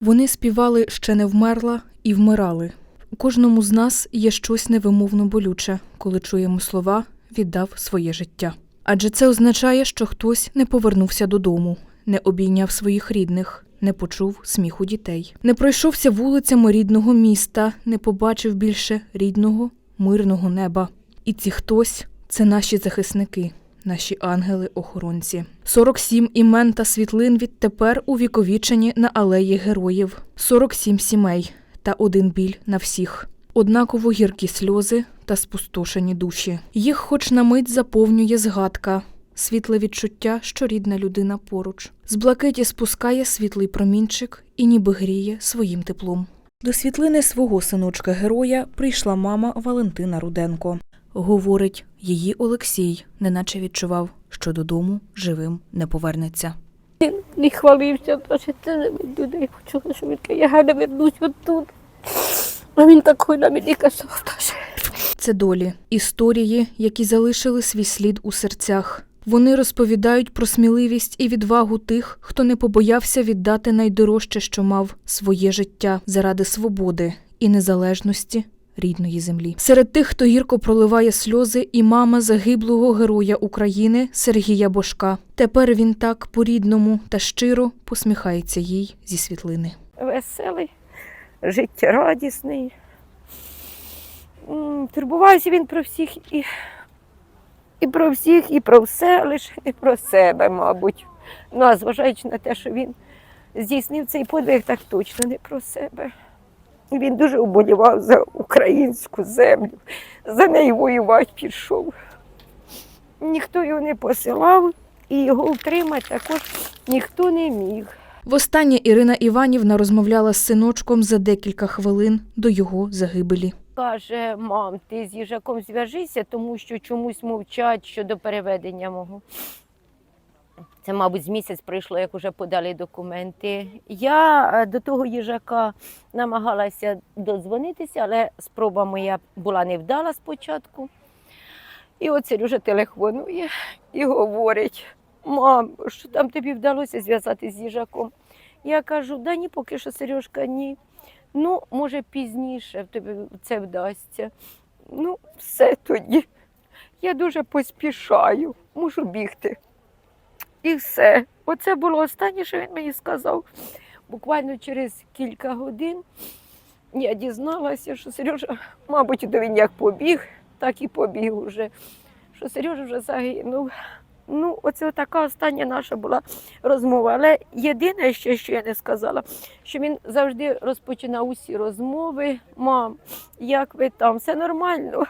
Вони співали ще не вмерла і вмирали. У кожному з нас є щось невимовно болюче, коли чуємо слова віддав своє життя. Адже це означає, що хтось не повернувся додому, не обійняв своїх рідних, не почув сміху дітей, не пройшовся вулицями рідного міста, не побачив більше рідного, мирного неба. І ці хтось це наші захисники, наші ангели-охоронці. 47 імен та світлин відтепер увіковічені на алеї героїв, 47 сімей та один біль на всіх. Однаково гіркі сльози та спустошені душі. Їх хоч на мить заповнює згадка, світле відчуття, що рідна людина поруч. З блакиті спускає світлий промінчик і ніби гріє своїм теплом. До світлини свого синочка героя прийшла мама Валентина Руденко. Говорить, її Олексій неначе відчував, що додому живим не повернеться. Він не хвалився, каже, це від людей почула, що він каже, я гарно вернусь отут. А він такий на мені казав. Це долі, історії, які залишили свій слід у серцях. Вони розповідають про сміливість і відвагу тих, хто не побоявся віддати найдорожче, що мав своє життя заради свободи і незалежності рідної землі. Серед тих, хто гірко проливає сльози, і мама загиблого героя України Сергія Бошка. Тепер він так по-рідному та щиро посміхається їй зі світлини. Веселий, життєрадісний. Турбувався він про всіх і, і про всіх, і про все, лише не про себе, мабуть. Ну, а зважаючи на те, що він здійснив цей подвиг, так точно не про себе. Він дуже уболівав за українську землю, за неї воювати пішов. Ніхто його не посилав, і його втримати також ніхто не міг. Востаннє Ірина Іванівна розмовляла з синочком за декілька хвилин до його загибелі. Каже, мам, ти з їжаком зв'яжися, тому що чомусь мовчать щодо переведення мого. Це, мабуть, з місяць пройшло, як вже подали документи. Я е, до того їжака намагалася додзвонитися, але спроба моя була невдала спочатку. І от Сережа телефонує і говорить: мам, що там тобі вдалося зв'язати з їжаком? Я кажу, да ні, поки що, Сережка, ні. Ну, може, пізніше тобі це вдасться. Ну, все тоді. Я дуже поспішаю, мушу бігти. І все. Оце було останнє, що він мені сказав. Буквально через кілька годин я дізналася, що Сережа, мабуть, до він як побіг, так і побіг уже, що Сережа вже загинув. Ну, оце така остання наша була розмова. Але єдине ще, що я не сказала, що він завжди розпочинав усі розмови. Мам, як ви там? Все нормально?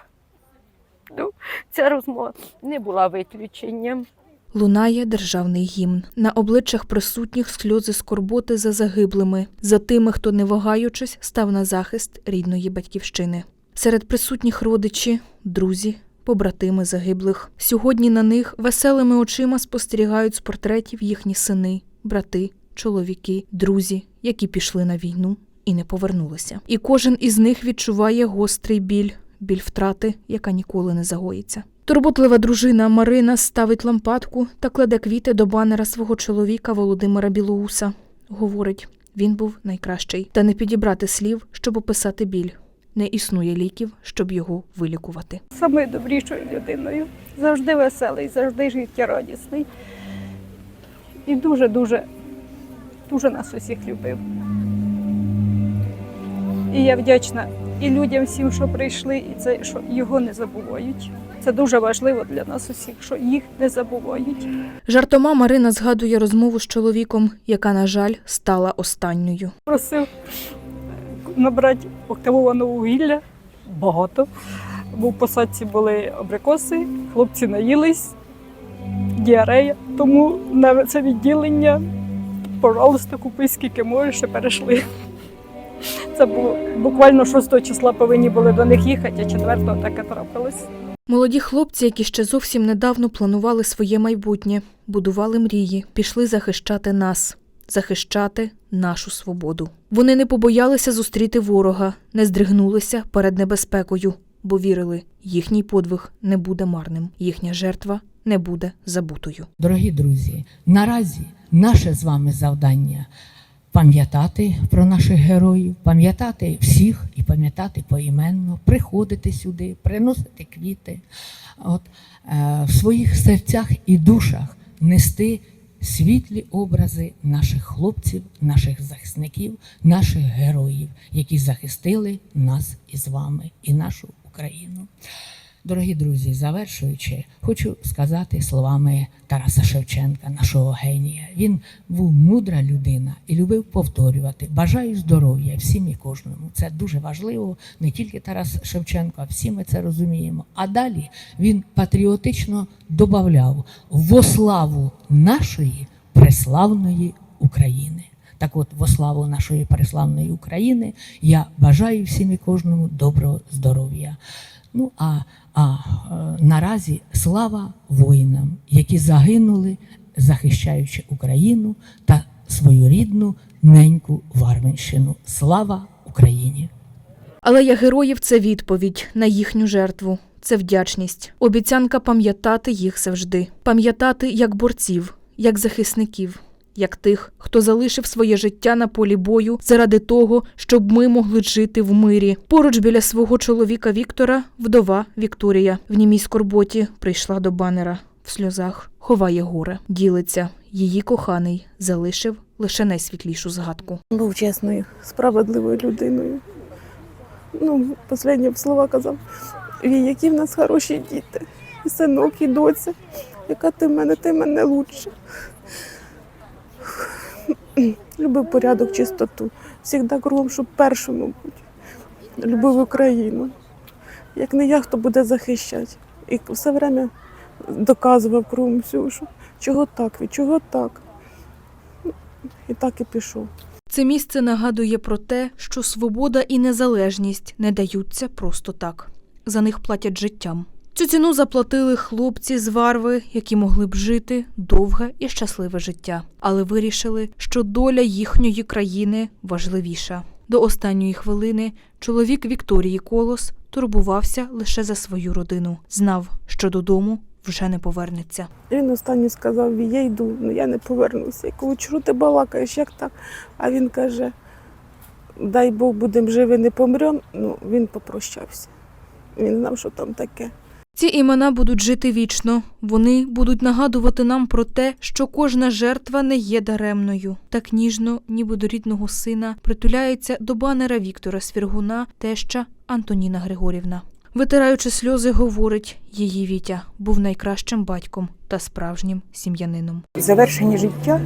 Ну, ця розмова не була виключенням. Лунає державний гімн. На обличчях присутніх сльози скорботи за загиблими, за тими, хто, не вагаючись, став на захист рідної батьківщини. Серед присутніх родичі, друзі, побратими загиблих. Сьогодні на них веселими очима спостерігають з портретів їхні сини, брати, чоловіки, друзі, які пішли на війну і не повернулися. І кожен із них відчуває гострий біль, біль втрати, яка ніколи не загоїться. Турботлива дружина Марина ставить лампадку та кладе квіти до банера свого чоловіка Володимира Білоуса. Говорить, він був найкращий, та не підібрати слів, щоб описати біль. Не існує ліків, щоб його вилікувати. самою добрішою людиною. Завжди веселий, завжди життєрадісний. І дуже-дуже, дуже нас усіх любив. І я вдячна і людям всім, що прийшли, і це, що його не забувають. Це дуже важливо для нас усіх, що їх не забувають. Жартома Марина згадує розмову з чоловіком, яка, на жаль, стала останньою. Просив набрати активованого вугілля багато. Бо в посадці були абрикоси, хлопці наїлись, діарея. Тому на це відділення, пожалуйста, купи скільки можеш, ще перейшли. Це було буквально 6 числа повинні були до них їхати, а 4 таке трапилось. Молоді хлопці, які ще зовсім недавно планували своє майбутнє, будували мрії, пішли захищати нас, захищати нашу свободу. Вони не побоялися зустріти ворога, не здригнулися перед небезпекою, бо вірили, їхній подвиг не буде марним, їхня жертва не буде забутою. Дорогі друзі, наразі наше з вами завдання пам'ятати про наших героїв, пам'ятати всіх і пам'ятати поіменно, приходити сюди, приносити квіти, от, е, в своїх серцях і душах нести світлі образи наших хлопців, наших захисників, наших героїв, які захистили нас із вами і нашу Україну. Дорогі друзі, завершуючи, хочу сказати словами Тараса Шевченка, нашого генія. Він був мудра людина і любив повторювати. Бажаю здоров'я всім і кожному. Це дуже важливо. Не тільки Тарас Шевченко, а всі ми це розуміємо. А далі він патріотично додавав во славу нашої преславної України. Так от, во славу нашої преславної України, я бажаю всім і кожному доброго здоров'я. Ну а, а е, наразі слава воїнам, які загинули, захищаючи Україну та свою рідну неньку Варвинщину. Слава Україні! Алея героїв це відповідь на їхню жертву. Це вдячність, обіцянка пам'ятати їх завжди, пам'ятати як борців, як захисників, як тих, хто залишив своє життя на полі бою заради того, щоб ми могли жити в мирі. Поруч біля свого чоловіка Віктора вдова Вікторія в німій скорботі прийшла до банера в сльозах, ховає горе, ділиться. Її коханий залишив лише найсвітлішу згадку. Був чесною, справедливою людиною. Ну, останні слова казав, «Вій, які в нас хороші діти, і синок, і доця, яка ти в мене, ти в мене лучше. Любив порядок, чистоту. Всігда кругом, щоб першому бути. Любив Україну. Як не я, хто буде захищати. І все время доказував кругом всю, що чого так, від чого так. І так і пішов. Це місце нагадує про те, що свобода і незалежність не даються просто так. За них платять життям. Цю ціну заплатили хлопці з Варви, які могли б жити довге і щасливе життя, але вирішили, що доля їхньої країни важливіша. До останньої хвилини чоловік Вікторії Колос турбувався лише за свою родину, знав, що додому вже не повернеться. Він останній сказав, я йду, ну я не повернуся. Я кажу, чого ти балакаєш, як так? А він каже, дай Бог будемо живі, не помремо. Ну, він попрощався. Він знав, що там таке. Ці імена будуть жити вічно. Вони будуть нагадувати нам про те, що кожна жертва не є даремною. Так ніжно, ніби до рідного сина, притуляється до банера Віктора Свіргуна, теща Антоніна Григорівна. Витираючи сльози, говорить, її Вітя був найкращим батьком та справжнім сім'янином. Завершення життя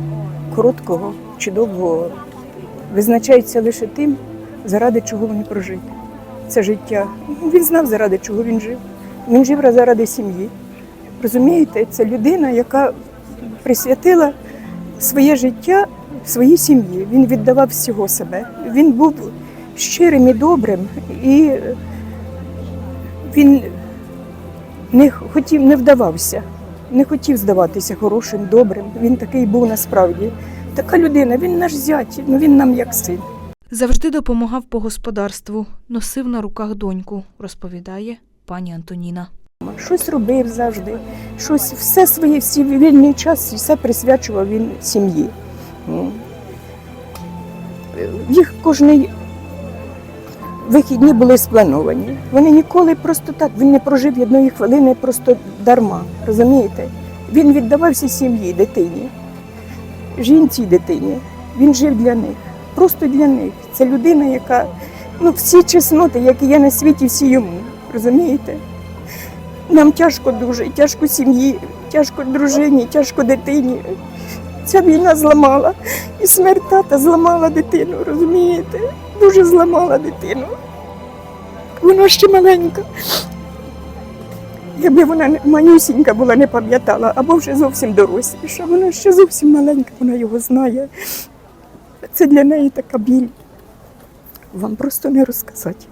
короткого чи довгого визначається лише тим, заради чого вони прожили. Це життя. Він знав, заради чого він жив. Він жив заради сім'ї. Розумієте, це людина, яка присвятила своє життя своїй сім'ї. Він віддавав всього себе. Він був щирим і добрим, і він не хотів, не вдавався не хотів здаватися хорошим, добрим. Він такий був насправді. Така людина, він наш зять, ну він нам як син. Завжди допомагав по господарству, носив на руках доньку, розповідає пані Антоніна. Щось робив завжди, щось все своє, всі вільний час, все присвячував він сім'ї. Їх кожний вихідні були сплановані. Вони ніколи просто так, він не прожив одної хвилини просто дарма. Розумієте? Він віддавався сім'ї, дитині, жінці дитині. Він жив для них, просто для них. Це людина, яка ну, всі чесноти, які є на світі, всі йому. Розумієте? Нам тяжко дуже, тяжко сім'ї, тяжко дружині, тяжко дитині. Ця війна зламала. І смерть тата зламала дитину, розумієте? Дуже зламала дитину. Вона ще маленька. Якби вона манюсінька була, не пам'ятала, або вже зовсім доросліша, вона ще зовсім маленька, вона його знає. Це для неї така біль. Вам просто не розказати.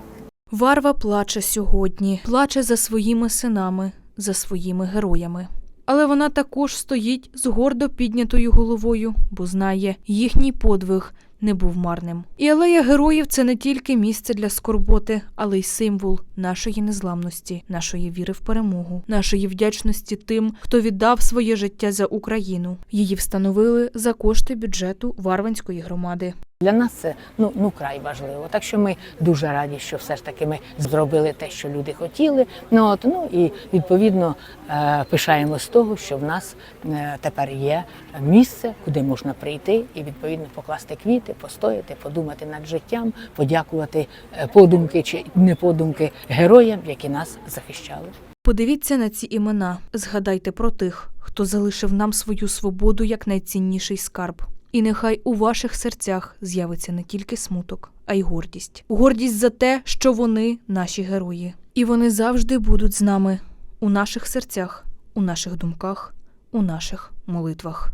Варва плаче сьогодні, плаче за своїми синами, за своїми героями. Але вона також стоїть з гордо піднятою головою, бо знає, їхній подвиг не був марним. І алея героїв це не тільки місце для скорботи, але й символ нашої незламності, нашої віри в перемогу, нашої вдячності тим, хто віддав своє життя за Україну. Її встановили за кошти бюджету Варванської громади. Для нас це ну, ну край важливо. Так що ми дуже раді, що все ж таки ми зробили те, що люди хотіли. Ну, от, ну і відповідно е, пишаємо з того, що в нас е, тепер є місце, куди можна прийти і відповідно покласти квіти, постояти, подумати над життям, подякувати е, подумки чи не подумки героям, які нас захищали. Подивіться на ці імена, згадайте про тих, хто залишив нам свою свободу як найцінніший скарб. І нехай у ваших серцях з'явиться не тільки смуток, а й гордість. Гордість за те, що вони наші герої. І вони завжди будуть з нами у наших серцях, у наших думках, у наших молитвах.